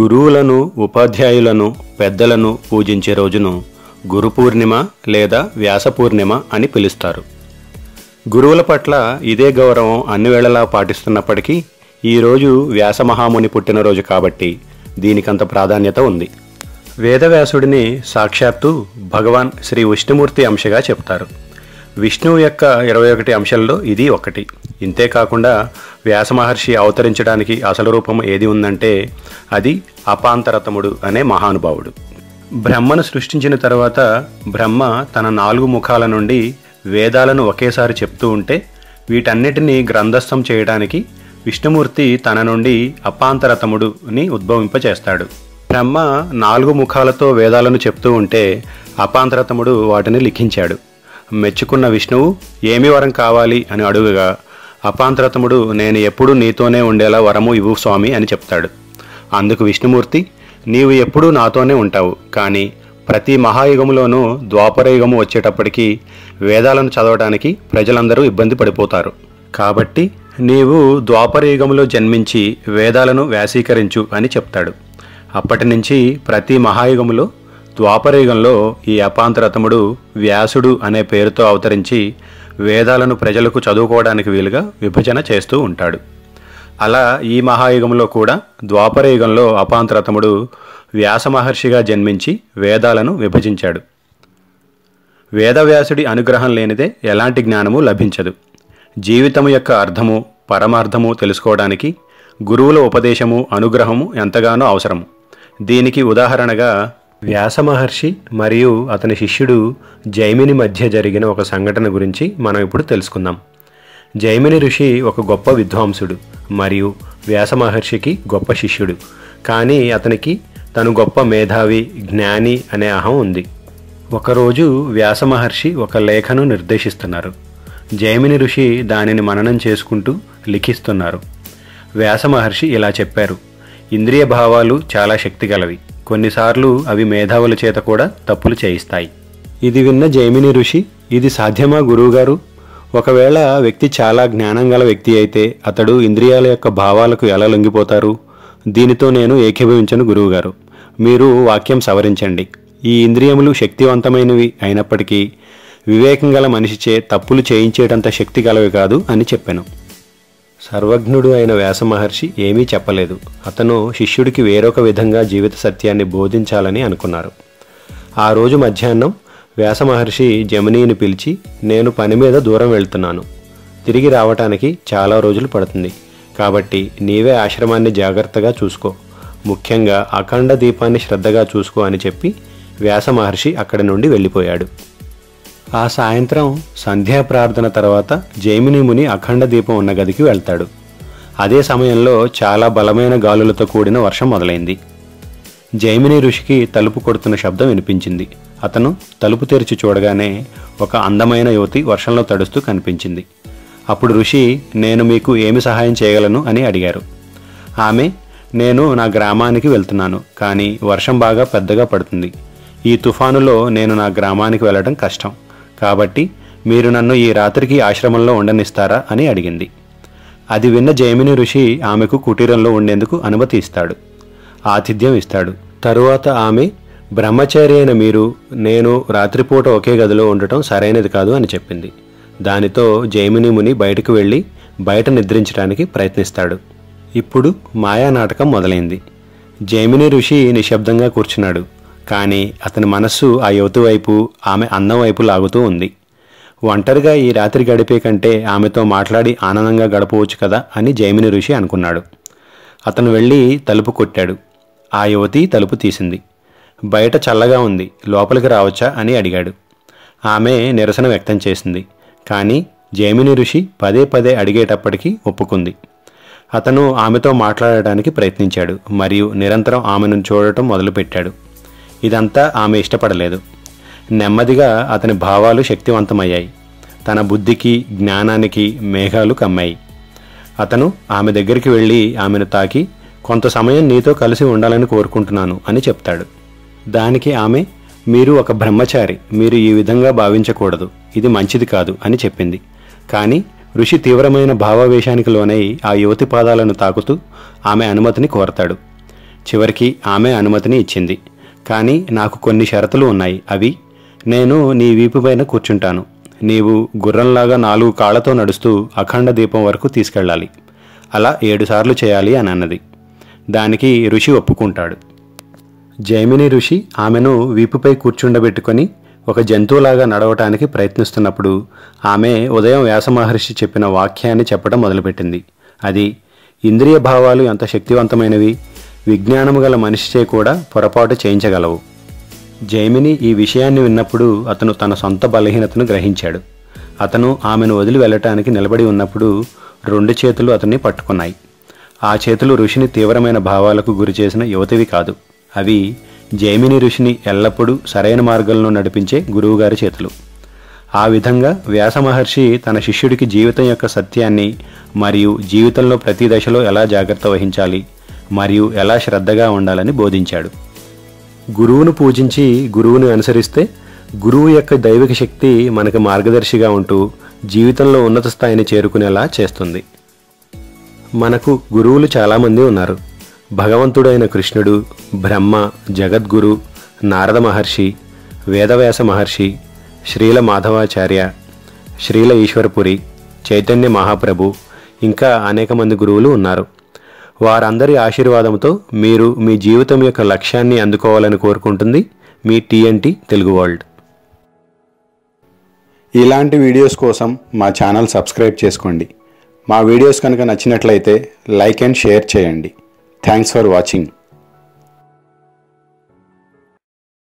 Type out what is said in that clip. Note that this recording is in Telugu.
గురువులను ఉపాధ్యాయులను పెద్దలను పూజించే రోజును గురు పూర్ణిమ లేదా వ్యాస పూర్ణిమ అని పిలుస్తారు. గురువుల పట్ల ఇదే గౌరవం అన్ని వేళలా పాటిస్తున్నప్పటికీ ఈరోజు వ్యాసమహాముని పుట్టినరోజు కాబట్టి దీనికంత ప్రాధాన్యత ఉంది. వేదవ్యాసుడిని సాక్షాత్తు భగవాన్ శ్రీ విష్ణుమూర్తి అంశగా చెప్తారు. విష్ణువు యొక్క ఇరవై ఒకటి అంశాల్లో ఇది ఒకటి. ఇంతేకాకుండా వ్యాస మహర్షి అవతరించడానికి అసలు రూపం ఏది ఉందంటే అది అపాంతరతముడు అనే మహానుభావుడు. బ్రహ్మను సృష్టించిన తర్వాత బ్రహ్మ తన నాలుగు ముఖాల నుండి వేదాలను ఒకేసారి చెప్తూ ఉంటే వీటన్నిటినీ గ్రంథస్థం చేయడానికి విష్ణుమూర్తి తన నుండి అపాంతరతముడుని ఉద్భవింపచేస్తాడు. బ్రహ్మ నాలుగు ముఖాలతో వేదాలను చెప్తూ ఉంటే అపాంతరతముడు వాటిని లిఖించాడు. మెచ్చుకున్న విష్ణువు ఏమి వరం కావాలి? అని అడుగగా అపాంతరతముడు నేను ఎప్పుడూ నీతోనే ఉండేలా వరము ఇవ్వు స్వామి అని చెప్తాడు. అందుకు విష్ణుమూర్తి నీవు ఎప్పుడూ నాతోనే ఉంటావు కానీ ప్రతి మహాయుగములోనూ ద్వాపరయుగము వచ్చేటప్పటికి వేదాలను చదవడానికి ప్రజలందరూ ఇబ్బంది పడిపోతారు. కాబట్టి నీవు ద్వాపరయుగంలో జన్మించి వేదాలను వ్యాసీకరించు అని చెప్తాడు. అప్పటి నుంచి ప్రతి మహాయుగములో ద్వాపరయుగంలో ఈ అపాంతరతముడు వ్యాసుడు అనే పేరుతో అవతరించి వేదాలను ప్రజలకు చదువుకోవడానికి వీలుగా విభజన చేస్తూ ఉంటాడు. అలా ఈ మహాయుగంలో కూడా ద్వాపరయుగంలో అపాంతరతముడు వ్యాస మహర్షిగా జన్మించి వేదాలను విభజించాడు. వేదవ్యాసుడి అనుగ్రహం లేనిదే ఎలాంటి జ్ఞానము లభించదు. జీవితము యొక్క అర్థము పరమార్థము తెలుసుకోవడానికి గురువుల ఉపదేశము అనుగ్రహము ఎంతగానో అవసరము. దీనికి ఉదాహరణగా వ్యాసమహర్షి మరియు అతని శిష్యుడు జైమిని మధ్య జరిగిన ఒక సంఘటన గురించి మనం ఇప్పుడు తెలుసుకుందాం. జైమిని ఋషి ఒక గొప్ప విద్వాంసుడు మరియు వ్యాస మహర్షికి గొప్ప శిష్యుడు. కానీ అతనికి తను గొప్ప మేధావి జ్ఞాని అనే అహం ఉంది. ఒకరోజు వ్యాస మహర్షి ఒక లేఖను నిర్దేశిస్తున్నారు. జైమిని ఋషి దానిని మననం చేసుకుంటూ లిఖిస్తున్నారు. వ్యాస మహర్షి ఇలా చెప్పారు ఇంద్రియ భావాలు చాలా శక్తిగలవి. కొన్నిసార్లు అవి మేధావుల చేత కూడా తప్పులు చేయిస్తాయి. ఇది విన్న జైమిని ఋషి ఇది సాధ్యమా గురువుగారు? ఒకవేళ వ్యక్తి చాలా జ్ఞానం గల వ్యక్తి అయితే అతడు ఇంద్రియాల యొక్క భావాలకు ఎలా లొంగిపోతారు? దీనితో నేను ఏకీభవించను గురువుగారు. మీరు వాక్యం సవరించండి. ఈ ఇంద్రియములు శక్తివంతమైనవి అయినప్పటికీ వివేకం గల మనిషిచే తప్పులు చేయించేటంత శక్తి గలవి కాదు అని చెప్పాను. సర్వజ్ఞుడు అయిన వ్యాస మహర్షి ఏమీ చెప్పలేదు. అతను శిష్యుడికి వేరొక విధంగా జీవిత సత్యాన్ని బోధించాలని అనుకున్నారు. ఆ రోజు మధ్యాహ్నం వ్యాసమహర్షి జమినీని పిలిచి నేను పని మీద దూరం వెళ్తున్నాను. తిరిగి రావటానికి చాలా రోజులు పడుతుంది. కాబట్టి నీవే ఆశ్రమాన్ని జాగ్రత్తగా చూసుకో. ముఖ్యంగా అఖండ దీపాన్ని శ్రద్ధగా చూసుకో అని చెప్పి వ్యాస మహర్షి అక్కడి నుండి వెళ్ళిపోయాడు. ఆ సాయంత్రం సంధ్యా ప్రార్థన తర్వాత జైమిని ముని అఖండ దీపం ఉన్న గదికి వెళ్తాడు. అదే సమయంలో చాలా బలమైన గాలులతో కూడిన వర్షం మొదలైంది. జైమిని ఋషికి తలుపు కొడుతున్న శబ్దం వినిపించింది. అతను తలుపు తెరిచి చూడగానే ఒక అందమైన యువతి వర్షంలో తడుస్తూ కనిపించింది. అప్పుడు ఋషి నేను మీకు ఏమి సహాయం చేయగలను అని అడిగారు. ఆమె నేను నా గ్రామానికి వెళ్తున్నాను కానీ వర్షం బాగా పెద్దగా పడుతుంది. ఈ తుఫానులో నేను నా గ్రామానికి వెళ్ళడం కష్టం. కాబట్టి మీరు నన్ను ఈ రాత్రికి ఆశ్రమంలో ఉండనిస్తారా అని అడిగింది. అది విన్న జైమిని ఋషి ఆమెకు కుటీరంలో ఉండేందుకు అనుమతి ఇస్తాడు. ఆతిథ్యం ఇస్తాడు. తరువాత ఆమె బ్రహ్మచారి అయిన మీరు నేను రాత్రిపూట ఒకే గదిలో ఉండటం సరైనది కాదు అని చెప్పింది. దానితో జైమిని ముని బయటకు వెళ్ళి బయట నిద్రించడానికి ప్రయత్నిస్తాడు. ఇప్పుడు మాయా నాటకం మొదలైంది. జైమిని ఋషి నిశ్శబ్దంగా కూర్చున్నాడు. కానీ అతని మనస్సు ఆ యువతి వైపు ఆమె అందం వైపు లాగుతూ ఉంది. ఒంటరిగా ఈ రాత్రి గడిపే కంటే ఆమెతో మాట్లాడి ఆనందంగా గడపవచ్చు కదా అని జైమిని ఋషి అనుకున్నాడు. అతను వెళ్ళి తలుపు కొట్టాడు. ఆ యువతి తలుపు తీసింది. బయట చల్లగా ఉంది లోపలికి రావచ్చా అని అడిగాడు. ఆమె నిరసన వ్యక్తం చేసింది కానీ జైమిని ఋషి పదే పదే అడిగేటప్పటికీ ఒప్పుకుంది. అతను ఆమెతో మాట్లాడటానికి ప్రయత్నించాడు మరియు నిరంతరం ఆమెను చూడటం మొదలుపెట్టాడు. ఇదంతా ఆమె ఇష్టపడలేదు. నెమ్మదిగా అతని భావాలు శక్తివంతమయ్యాయి. తన బుద్ధికి జ్ఞానానికి మేఘాలు కమ్మాయి. అతను ఆమె దగ్గరికి వెళ్ళి ఆమెను తాకి కొంత సమయం నీతో కలిసి ఉండాలని కోరుకుంటున్నాను అని చెప్తాడు. దానికి ఆమె మీరు ఒక బ్రహ్మచారి మీరు ఈ విధంగా భావించకూడదు ఇది మంచిది కాదు అని చెప్పింది. కానీ ఋషి తీవ్రమైన భావావేశానికి లోనై ఆ యువతి పాదాలను తాకుతూ ఆమె అనుమతిని కోరతాడు. చివరికి ఆమె అనుమతిని ఇచ్చింది. కానీ నాకు కొన్ని షరతులు ఉన్నాయి. అవి నేను నీ వీపు పైన కూర్చుంటాను. నీవు గుర్రంలాగా నాలుగు కాళ్ళతో నడుస్తూ అఖండ దీపం వరకు తీసుకెళ్ళాలి. అలా ఏడుసార్లు చేయాలి అని అన్నది. దానికి ఋషి ఒప్పుకుంటాడు. జైమిని ఋషి ఆమెను వీపుపై కూర్చుండబెట్టుకొని ఒక జంతువులాగా నడవటానికి ప్రయత్నిస్తున్నప్పుడు ఆమె ఉదయం వ్యాసమహర్షి చెప్పిన వాక్యాన్ని చెప్పడం మొదలుపెట్టింది. అది ఇంద్రియ భావాలు ఎంత శక్తివంతమైనవి విజ్ఞానము గల మనిషిచే కూడా పొరపాటు చేయించగలవు. జైమిని ఈ విషయాన్ని విన్నప్పుడు అతను తన సొంత బలహీనతను గ్రహించాడు. అతను ఆమెను వదిలి వెళ్ళటానికి నిలబడి ఉన్నప్పుడు రెండు చేతులు అతన్ని పట్టుకున్నాయి. ఆ చేతులు ఋషిని తీవ్రమైన భావాలకు గురి చేసిన యువతివి కాదు. అవి జైమిని ఋషిని ఎల్లప్పుడూ సరైన మార్గంలో నడిపించే గురువుగారి చేతులు. ఆ విధంగా వ్యాస మహర్షి తన శిష్యుడికి జీవితం యొక్క సత్యాన్ని మరియు జీవితంలో ప్రతి దశలో ఎలా జాగ్రత్త వహించాలి మరియు ఎలా శ్రద్ధగా ఉండాలని బోధించాడు. గురువును పూజించి గురువును అనుసరిస్తే గురువు యొక్క దైవిక శక్తి మనకు మార్గదర్శిగా ఉంటూ జీవితంలో ఉన్నత స్థాయిని చేరుకునేలా చేస్తుంది. మనకు గురువులు చాలామంది ఉన్నారు. భగవంతుడైన కృష్ణుడు బ్రహ్మ జగద్గురు నారద మహర్షి వేదవ్యాస మహర్షి శ్రీల మాధవాచార్య శ్రీల ఈశ్వరపురి చైతన్య మహాప్రభు ఇంకా అనేక మంది గురువులు ఉన్నారు. వారందరి ఆశీర్వాదంతో మీరు మీ జీవితం యొక్క లక్ష్యాన్ని అందుకోవాలని కోరుకుంటుంది మీ టీఎన్టీ తెలుగు వరల్డ్. ఇలాంటి వీడియోస్ కోసం మా ఛానల్ సబ్స్క్రైబ్ చేసుకోండి. మా వీడియోస్ కనుక నచ్చినట్లయితే లైక్ అండ్ షేర్ చేయండి. Thanks for watching